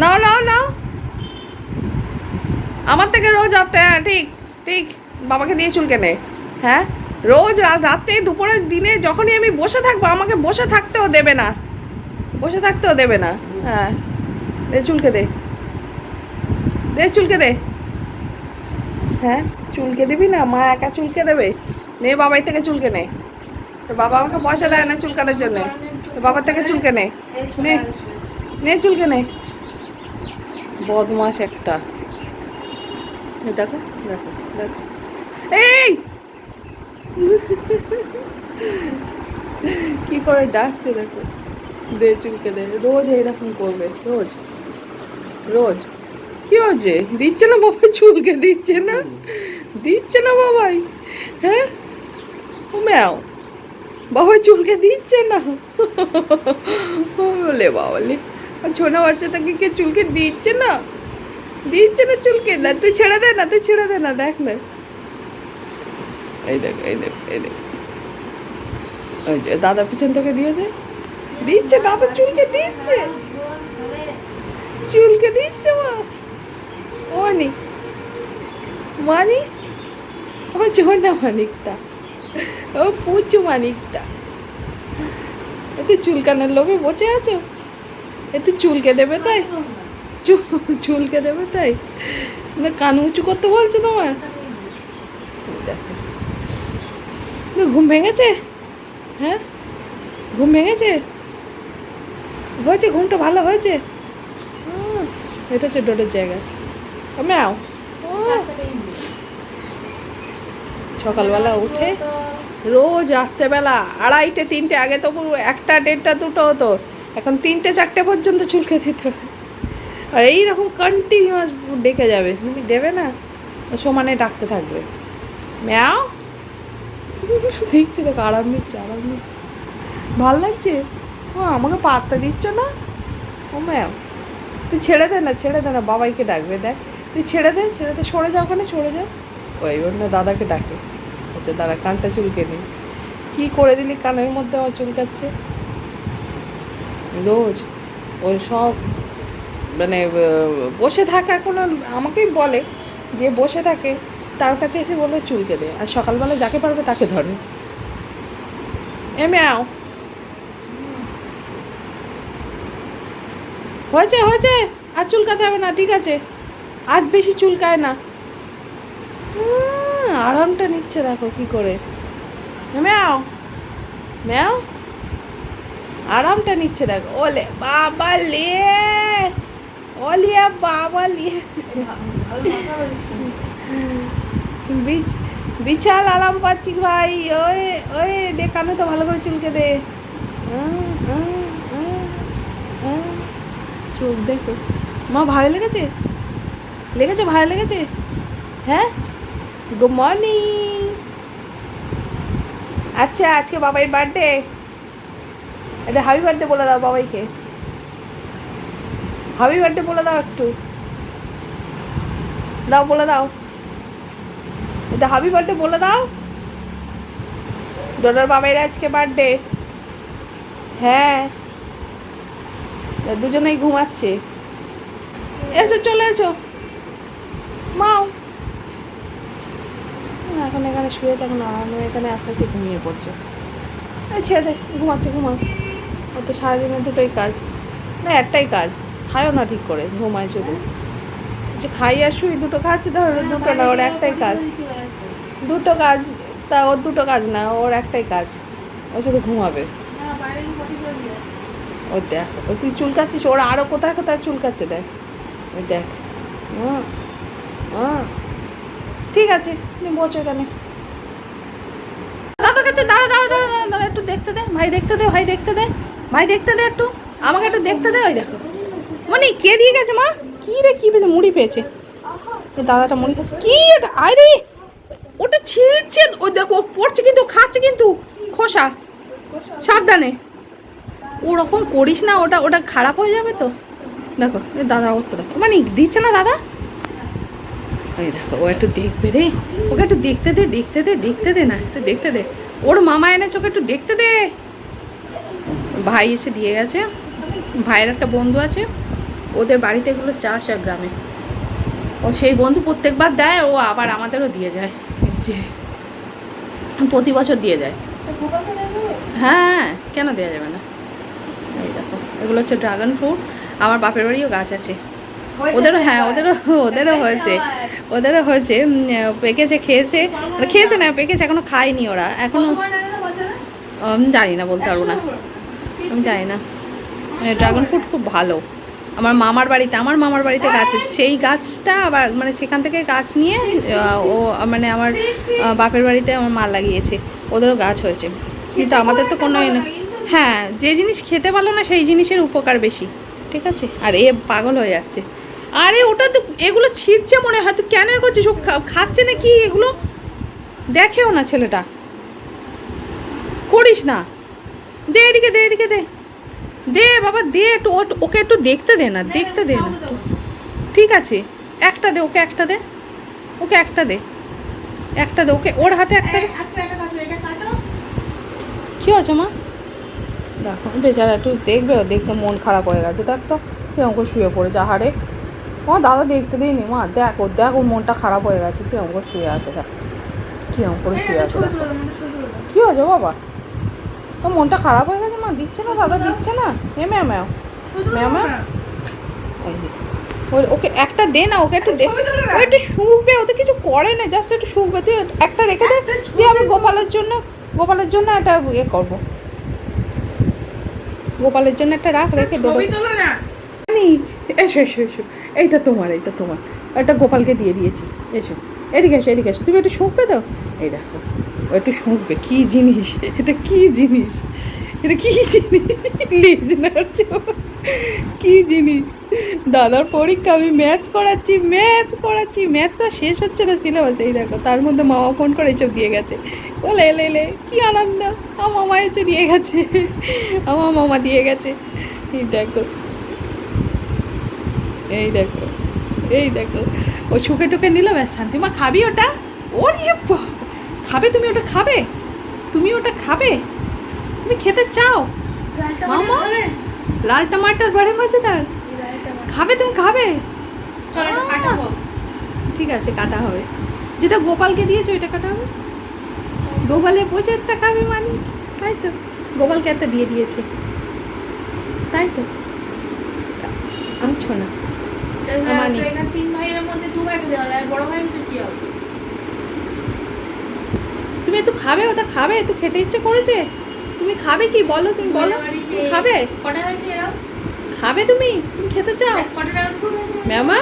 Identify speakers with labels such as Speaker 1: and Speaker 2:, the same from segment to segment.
Speaker 1: নাও নাও নাও আমার থেকে রোজ রাত্রে হ্যাঁ ঠিক ঠিক, বাবাকে দিয়ে চুল কেনে। হ্যাঁ? রোজ রাতে, দুপুরে, দিনে যখনই আমি বসে থাকব, আমাকে বসে থাকতেও দেবে না। বসে থাকতেও দেবে না। হ্যাঁ দে চুলকে দে দে চুলকে দে হ্যাঁ চুলকে দিবি না? মা একা চুলকে দেবে? নে বাবাই থেকে চুলকে নে তো বাবা আমাকে পয়সা দেয় না চুলকানোর জন্য। তো বাবার থেকে চুলকে নে নে চুলকে নে বদমাস একটা। দেখো দেখো দেখো। এই! কি করে ডাকছে দেখো। দে চুলকে দে, রোজ এইরকম করবে, রোজ। রোজ। কি হচ্ছে? দিচ্ছে না বাবাই চুলকে, দিচ্ছে না? দিচ্ছে না বাবাই। হ্যাঁ? ও ম্যাও। বাবাই চুলকে দিচ্ছে না। বলে বাবালে ছোট বাচ্চাটাকে কে চুলকে দিচ্ছে না? দিচ্ছে না চুলকে? না, তুই ছেড়ে দে না, তুই ছেড়ে দে না, দেখ না। এই দেখ এই দেখ এই দেখ। ওই যে, দাদা পিছন থেকে দিয়েছে। দিচ্ছে, দাদা চুলকে দিচ্ছে। চুলকে দিচ্ছে মা। মানি মানি আমার না মানিকটা। ও পুচু মানিকটা। এতে চুলকানোর লোভে বসে আছো? এতে চুলকে দেবে তাই? চুল চুলকে দেবে তাই? না কান উঁচু করতে বলছে তোমার? ঘুম ভেঙেছে? হ্যাঁ? ঘুম ভেঙেছে? হয়েছে? ঘুমটা ভালো হয়েছে? এটা হচ্ছে ডোডের জায়গা। ও আও। সকালবেলা উঠে রোজ রাত্রেবেলা আড়াইটে তিনটে আগে তো পুরো একটা দেড়টা দুটো হতো। এখন তিনটে, চারটে পর্যন্ত চুলকে দিত আর এইরকম কন্টিনিউয়াস ডেকে যাবে। তুমি দেবে না? সমানে ডাকতে থাকবে। ম্যাও। দেখছি দেখো, আরাম নিচ্ছে আরাম নিচ্ছে। ভালো লাগছে? ও, আমাকে পাত্তা দিচ্ছ না? ও ম্যাম তুই ছেড়ে দে না, ছেড়ে দে না, বাবাইকে ডাকবে, দেখ। তুই ছেড়ে দে ছেড়ে দে, সরে যাও ওখানে, সরে যাও। ওই অন্য দাদাকে ডাকে। আচ্ছা দাদা কানটা চুলকে নি। কী করে দিলি কানের মধ্যে আমার চুলকাচ্ছে? রোজ ওই সব মানে বসে থাকা কোনো, আমাকেই বলে যে বসে থাকে, তার কাছে এসে বলে চুলকে দে আর সকালবেলা যাকে পারবে তাকে ধরে। এ আও। হয়েছে হয়েছে। আর চুলকাতে হবে না, ঠিক আছে। আজ বেশি চুলকায় না। আরামটা নিচ্ছে, দেখো কি করে। ম্যাও ম্যাও। আরামটা নিচ্ছে দেখো। ওলে বাবা লে। ওলিয়া বাবা লিয়ে বিচ বিশাল আরাম পাচ্ছি ভাই। ওই ওই দে কানে তো ভালো করে চুলকে দে। চোখ দেখো। মা, ভালো লেগেছে? লেগেছে, ভালো লেগেছে? হ্যাঁ? গুড মর্নিং আচ্ছা আজকে বাবাই বার্থডে এটা হাবি বার্থডে বলে দাও বাবাইকে। হাবি বার্থডে বলে দাও একটু। দাও, বলে দাও। এটা হাবি বার্থডে বলে দাও। ডোনার বাবাইয়ের আজকে বার্থডে। হ্যাঁ। দুজনেই ঘুমাচ্ছে। এসো, চলে এসো। মাও। এখন এখানে শুয়ে আরামে এখানে আস্তে আস্তে ঘুমিয়ে পড়ছে। ছেড়ে দে, ঘুমাচ্ছে, ঘুমাও। ওর তো সারাদিনে দুটোই কাজ। না একটাই কাজ। খায়ও না ঠিক করে ঘুমায় শুধু। যে খাই আর শুই দুটো খাচ্ছে তাহলে দুটো না ওর একটাই কাজ। দুটো কাজ তা ওর দুটো কাজ না ওর একটাই কাজ। ও শুধু ঘুমাবে। ও দেখ ও তুই চুলকাচ্ছিস ওরা আরও কোথায় কোথায় চুলকাচ্ছে দেখ। ওই দেখ। হুম ঠিক আছে তুমি বসো এখানে। দাদার কাছে দাঁড়া দাঁড়া দাঁড়া দাঁড়া একটু দেখতে দে ভাই দেখতে দে ভাই দেখতে দে। ভাই, দেখতে দে একটু। আমাকে একটু দেখতে দে ওই দেখো। মানে কে দিয়ে গেছে মা? কি রে, কি পেয়েছে? মুড়ি পেয়েছে। দাদাটা মুড়ি খাচ্ছে। কি এটা? আরে ওটা ছিঁড়ছে। ওই দেখো, ও পড়ছে কিন্তু, খাচ্ছে কিন্তু। খোসা। সাবধানে। ওরকম করিস না, ওটা ওটা খারাপ হয়ে যাবে তো। দেখো দাদার অবস্থা দেখো। মানে দিচ্ছে না দাদা? ওই দেখো, ও একটু দেখবে রে। ওকে একটু দেখতে দে দেখতে দে দেখতে দে না, একটু দেখতে দে। ওর মামা এনেছে, ওকে একটু দেখতে দে। ভাই এসে দিয়ে গেছে। ভাইয়ের একটা বন্ধু আছে ওদের বাড়িতে এগুলো চাষ হয় গ্রামে। ও সেই বন্ধু প্রত্যেকবার দেয় ও আবার আমাদেরও দিয়ে যায়। যে প্রতি বছর দিয়ে যায়। হ্যাঁ কেন দেওয়া যাবে না? এই দেখো এগুলো হচ্ছে ড্রাগন ফ্রুট আমার বাপের বাড়িও গাছ আছে। ওদেরও হ্যাঁ ওদেরও ওদেরও হয়েছে। ওদেরও হয়েছে পেকেছে খেয়েছে। খেয়েছে না পেকেছে এখনও খায়নি ওরা। এখনও জানি না বলতে পারব না। আমি জানি না। ড্রাগন ফ্রুট খুব ভালো। আমার মামার বাড়িতে, আমার মামার বাড়িতে গাছ সেই গাছটা আবার মানে সেখান থেকে গাছ নিয়ে ও মানে আমার বাপের বাড়িতে আমার মা লাগিয়েছে। ওদেরও গাছ হয়েছে। কিন্তু আমাদের তো কোনো হ্যাঁ যে জিনিস খেতে পারল না, সেই জিনিসের উপকার বেশি। ঠিক আছে? আর এ পাগল হয়ে যাচ্ছে। আরে, ওটা তো এগুলো ছিঁড়ছে মনে হয়। তুই কেন করছিস খা- খাচ্ছে না কি এগুলো? দেখেও না ছেলেটা। করিস না। দে এদিকে দে এদিকে দে। দে বাবা দে একটু ওকে একটু দেখতে দে না দেখতে দে না। ঠিক আছে একটা দে ওকে একটা দে। ওকে একটা দে। একটা দে ওকে ওর হাতে একটা দে। কি আছে মা? দেখো বেচারা একটু দেখবে ও দেখতে মন খারাপ হয়ে গেছে দেখ তো কীরকম করে শুয়ে পড়েছে আহারে। ও দাদা দেখতে দিইনি মা দেখ ও দেখ ওর মনটা খারাপ হয়ে গেছে কীরকম করে শুয়ে আছে দেখ কীরকম করে শুয়ে আছে দেখ। কি হয়েছে বাবা? তো মনটা খারাপ হয়ে গেছে মা দিচ্ছে না দাদা দিচ্ছে না? এ ম্যাও ম্যাও ম্যাও এই ওকে একটা দে না ওকে একটু দে। ও একটু শুকবে ও তো কিছু করে না জাস্ট একটু শুকবে। তুই একটা রেখে দে দিয়ে আমি গোপালের জন্য গোপালের জন্য একটা ইয়ে করব। গোপালের জন্য একটা রাখ রেখে দেবো এসো এসো এসো। এইটা তোমার এইটা তোমার। একটা গোপালকে দিয়ে দিয়েছি। এসো। এদিকে এসো এদিকে এসো। তুমি একটু শুকবে তো? এই দেখো। একটু শুকবে কী জিনিস? এটা কী জিনিস? এটা কী জিনিস? লেজ কী জিনিস? দাদার পরীক্ষা, আমি ম্যাথ করাচ্ছি ম্যাথ করাচ্ছি ম্যাথসটা শেষ হচ্ছে না সিলেবাস এই দেখো, তার মধ্যে মামা ফোন করে এসব দিয়ে গেছে। বলে এলে এলে কী আনন্দ। আমার মামা এসে দিয়ে গেছে। আমার মামা দিয়ে গেছে। এই দেখো। এই দেখো। এই দেখো। ও শুকে টুকে নিল, ব্যাস শান্তি মা খাবি ওটা? ওর ইয়ে খাবে? তুমি ওটা খাবে? তুমি ওটা খাবে? তুমি খেতে চাও? মামা? লাল টমাটার বড়ে মজাদার খাবে? তুমি খাবে? ঠিক আছে কাটা হবে। যেটা গোপালকে দিয়েছ ওইটা কাটা হবে। গোপালে বোঝে একটা খাবে মানি তাই তো? গোপালকে একটা দিয়ে দিয়েছে। তাই তো? আনছো না মানি।
Speaker 2: তিন ভাইয়ের মধ্যে দু ভাইকে দেওয়া বড় ভাইকে কি হবে?
Speaker 1: তুমি একটু খাবে ওটা খাবে একটু খেতে ইচ্ছে করেছে। তুমি খাবে কি? বলো তুমি বলো। খাবে?
Speaker 2: কটা হয়েছে
Speaker 1: খাবে তুমি? তুমি খেতে চাও? ম্যামা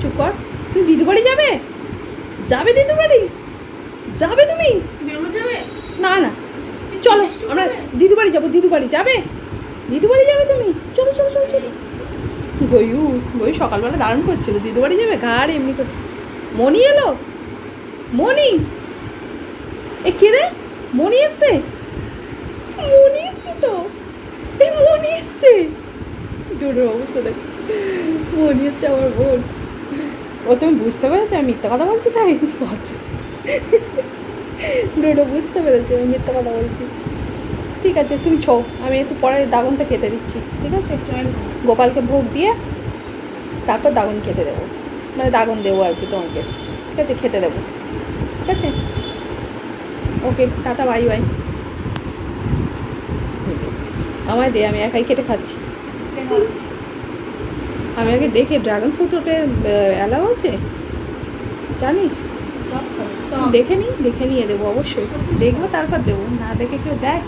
Speaker 1: চুপ কর। তুমি দিদু বাড়ি যাবে? যাবে দিদু বাড়ি যাবে তুমি?
Speaker 2: যাবে?
Speaker 1: না না। চলো আমরা? দিদু বাড়ি যাব দিদু বাড়ি যাবে? দিদু বাড়ি যাবে তুমি? চলো চলো চলো চলো। গয়ু গয়ু সকালবেলা দারুণ করছিল। দিদু বাড়ি যাবে? ঘাড় এমনি করছে। মনি এলো? মনি এ কে রে? মনি এসছে? মনি এসছে তো? এই মনি এসছে। ডোডোর অবস্থা দেখ। মনি হচ্ছে আমার বোন। ও তুমি বুঝতে পেরেছ? আমি মিথ্যা কথা বলছি তাই? আচ্ছা। ডোডো বুঝতে পেরেছে আমি মিথ্যা কথা বলছি। ঠিক আছে তুমি ছো। আমি একটু পরে দাগনটা খেতে দিচ্ছি ঠিক আছে? গোপালকে ভোগ দিয়ে তারপর দাগন খেতে দেবো। মানে দাগন দেবো আর কি তোমাকে। ঠিক আছে খেতে দেবো। ঠিক আছে? Okay tata bye bye. আমায় দে আমি একাই কেটে খাচ্ছি। আমি আগে দেখে ড্রাগন ফ্রুট ওটে অ্যালাউ আছে? জানিস। দেখে নিই দেখে নিয়ে দেবো অবশ্যই। দেখব তারপর দেবো। না দেখে কেউ
Speaker 2: দেখ